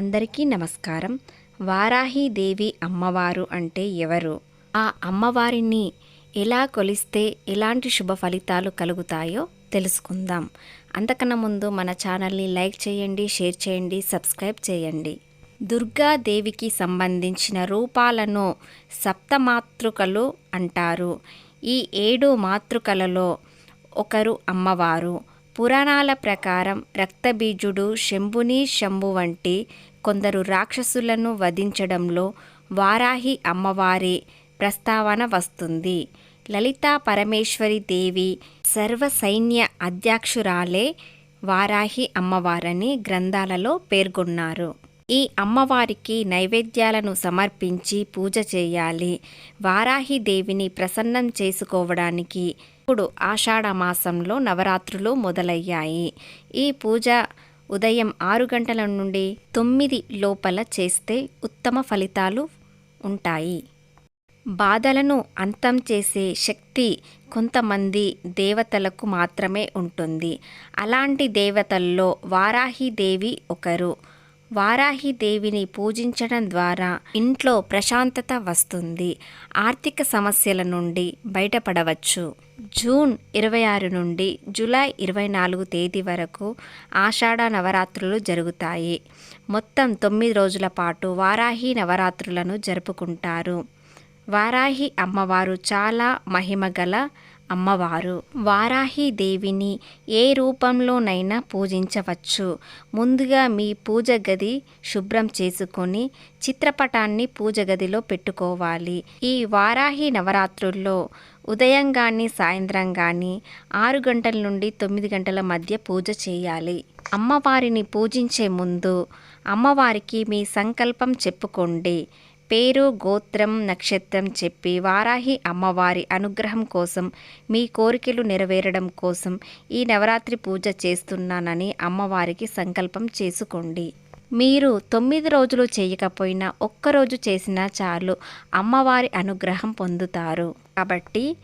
అందరికీ నమస్కారం. వారాహీదేవి అమ్మవారు అంటే ఎవరు? ఆ అమ్మవారిని ఎలా కొలిస్తే ఎలాంటి శుభ ఫలితాలు కలుగుతాయో తెలుసుకుందాం. అంతకన్నా ముందు మన ఛానల్ని లైక్ చేయండి షేర్ చేయండి సబ్స్క్రైబ్ చేయండి. దుర్గాదేవికి సంబంధించిన రూపాలను సప్తమాతృకలు అంటారు. ఈ ఏడు మాతృకలలో ఒకరు అమ్మవారు. పురాణాల ప్రకారం రక్తబీజుడు శంభుని శంభు వంటి కొందరు రాక్షసులను వధించడంలో వారాహి అమ్మవారి ప్రస్తావన వస్తుంది. లలితా పరమేశ్వరి దేవి సర్వ సైన్య అధ్యక్షురాలే వారాహి అమ్మవారని గ్రంథాలలో పేర్కొన్నారు. ఈ అమ్మవారికి నైవేద్యాలను సమర్పించి పూజ చేయాలి. వారాహి దేవిని ప్రసన్నం చేసుకోవడానికి ఇప్పుడు ఆషాఢ మాసంలో నవరాత్రులు మొదలయ్యాయి. ఈ పూజ ఉదయం ఆరు గంటల నుండి తొమ్మిది లోపల చేస్తే ఉత్తమ ఫలితాలు ఉంటాయి. బాధలను అంతం చేసే శక్తి కొంతమంది దేవతలకు మాత్రమే ఉంటుంది. అలాంటి దేవతల్లో వారాహిదేవి ఒకరు. వారాహిదేవిని పూజించడం ద్వారా ఇంట్లో ప్రశాంతత వస్తుంది. ఆర్థిక సమస్యల నుండి బయటపడవచ్చు. జూన్ ఇరవై ఆరు నుండి జూలై ఇరవై నాలుగు తేదీ వరకు ఆషాఢ నవరాత్రులు జరుగుతాయి. మొత్తం తొమ్మిది రోజుల పాటు వారాహి నవరాత్రులను జరుపుకుంటారు. వారాహి అమ్మవారు చాలా మహిమగల అమ్మవారు. వారాహి దేవిని ఏ రూపంలోనైనా పూజించవచ్చు. ముందుగా మీ పూజ గది శుభ్రం చేసుకొని చిత్రపటాన్ని పూజ గదిలో పెట్టుకోవాలి. ఈ వారాహి నవరాత్రుల్లో ఉదయం కానీ సాయంత్రం కానీ ఆరు గంటల నుండి తొమ్మిది గంటల మధ్య పూజ చేయాలి. అమ్మవారిని పూజించే ముందు అమ్మవారికి మీ సంకల్పం చెప్పుకోండి. పేరు గోత్రం నక్షత్రం చెప్పి వారాహి అమ్మవారి అనుగ్రహం కోసం మీ కోరికలు నెరవేరడం కోసం ఈ నవరాత్రి పూజ చేస్తున్నానని అమ్మవారికి సంకల్పం చేసుకోండి. మీరు తొమ్మిది రోజులు చేయకపోయినా ఒక్కరోజు చేసినా చాలు అమ్మవారి అనుగ్రహం పొందుతారు. కాబట్టి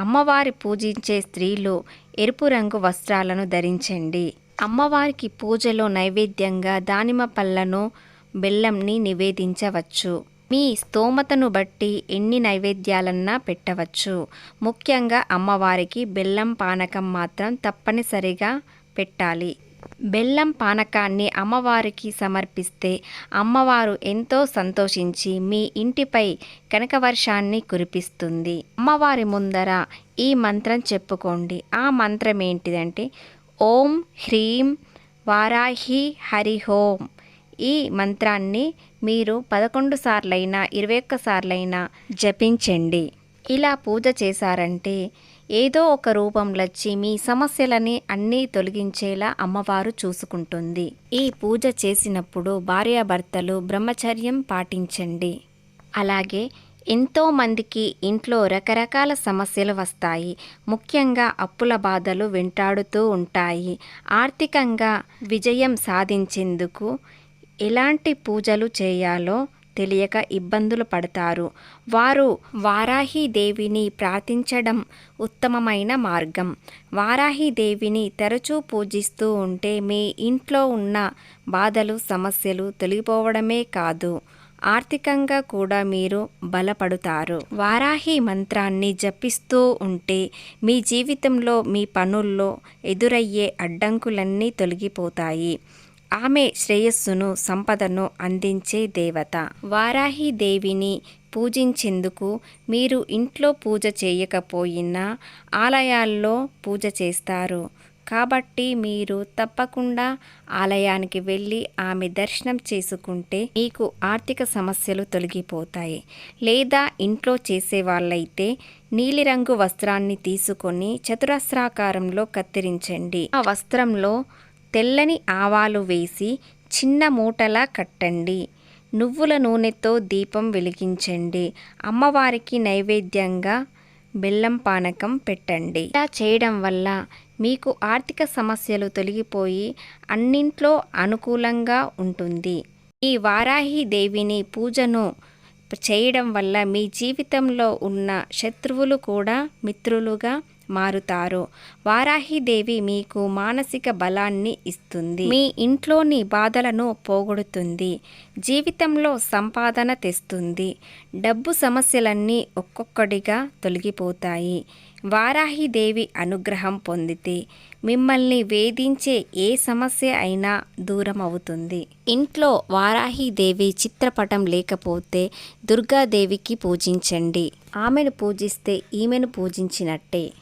అమ్మవారి పూజించే స్త్రీలు ఎరుపు రంగు వస్త్రాలను ధరించండి. అమ్మవారికి పూజలో నైవేద్యంగా దానిమ్మ పళ్ళను బెల్లంని నివేదించవచ్చు. మీ స్తోమతను బట్టి ఎన్ని నైవేద్యాలన్నా పెట్టవచ్చు. ముఖ్యంగా అమ్మవారికి బెల్లం పానకం మాత్రం తప్పనిసరిగా పెట్టాలి. బెల్లం పానకాన్ని అమ్మవారికి సమర్పిస్తే అమ్మవారు ఎంతో సంతోషించి మీ ఇంటిపై కనకవర్షాన్ని కురిపిస్తుంది. అమ్మవారి ముందర ఈ మంత్రం చెప్పుకోండి. ఆ మంత్రం ఏంటిదంటే ఓం హ్రీం వారాహి హరి హోం ఈ మంత్రాన్ని మీరు పదకొండు సార్లైనా ఇరవై ఒక్క సార్లైనా జపించండి. ఇలా పూజ చేశారంటే ఏదో ఒక రూపంలో వచ్చి మీ సమస్యలని అన్నీ తొలగించేలా అమ్మవారు చూసుకుంటుంది. ఈ పూజ చేసినప్పుడు భార్యాభర్తలు బ్రహ్మచర్యం పాటించండి. అలాగే ఎంతోమందికి ఇంట్లో రకరకాల సమస్యలు వస్తాయి. ముఖ్యంగా అప్పుల బాధలు వెంటాడుతూ ఉంటాయి. ఆర్థికంగా విజయం సాధించేందుకు ఎలాంటి పూజలు చేయాలో తెలియక ఇబ్బందులు పడతారు. వారు వారాహి దేవిని ప్రార్థించడం ఉత్తమమైన మార్గం. వారాహి దేవిని తరచూ పూజిస్తూ ఉంటే మీ ఇంట్లో ఉన్న బాధలు సమస్యలు తొలగిపోవడమే కాదు. ఆర్థికంగా కూడా మీరు బలపడుతారు. వారాహి మంత్రాన్ని జపిస్తూ ఉంటే మీ జీవితంలో మీ పనుల్లో ఎదురయ్యే అడ్డంకులన్నీ తొలగిపోతాయి. ఆమె శ్రేయస్సును సంపదను అందించే దేవత. వారాహి దేవిని పూజించేందుకు మీరు ఇంట్లో పూజ చేయకపోయినా ఆలయాల్లో పూజ చేస్తారు. కాబట్టి మీరు తప్పకుండా ఆలయానికి వెళ్ళి ఆమె దర్శనం చేసుకుంటే మీకు ఆర్థిక సమస్యలు తొలగిపోతాయి. లేదా ఇంట్లో చేసే వాళ్ళైతే నీలిరంగు వస్త్రాన్ని తీసుకొని చతురస్రాకారంలో కత్తిరించండి. ఆ వస్త్రంలో తెల్లని ఆవాలు వేసి చిన్న మూటలా కట్టండి. నువ్వుల నూనెతో దీపం వెలిగించండి. అమ్మవారికి నైవేద్యంగా బెల్లం పానకం పెట్టండి. ఇలా చేయడం వల్ల మీకు ఆర్థిక సమస్యలు తొలగిపోయి అన్నింట్లో అనుకూలంగా ఉంటుంది. ఈ వారాహి దేవిని పూజను చేయడం వల్ల మీ జీవితంలో ఉన్న శత్రువులు కూడా మిత్రులుగా మారుతారు. వారాహిదేవి మీకు మానసిక బలాన్ని ఇస్తుంది. మీ ఇంట్లోని బాధలను పోగొడుతుంది. జీవితంలో సంపాదన తెస్తుంది. డబ్బు సమస్యలన్నీ ఒక్కొక్కటిగా తొలగిపోతాయి. వారాహిదేవి అనుగ్రహం పొందితే మిమ్మల్ని వేధించే ఏ సమస్య అయినా దూరం అవుతుంది. ఇంట్లో వారాహిదేవి చిత్రపటం లేకపోతే దుర్గాదేవికి పూజించండి. ఆమెను పూజిస్తే ఈమెను పూజించినట్టే.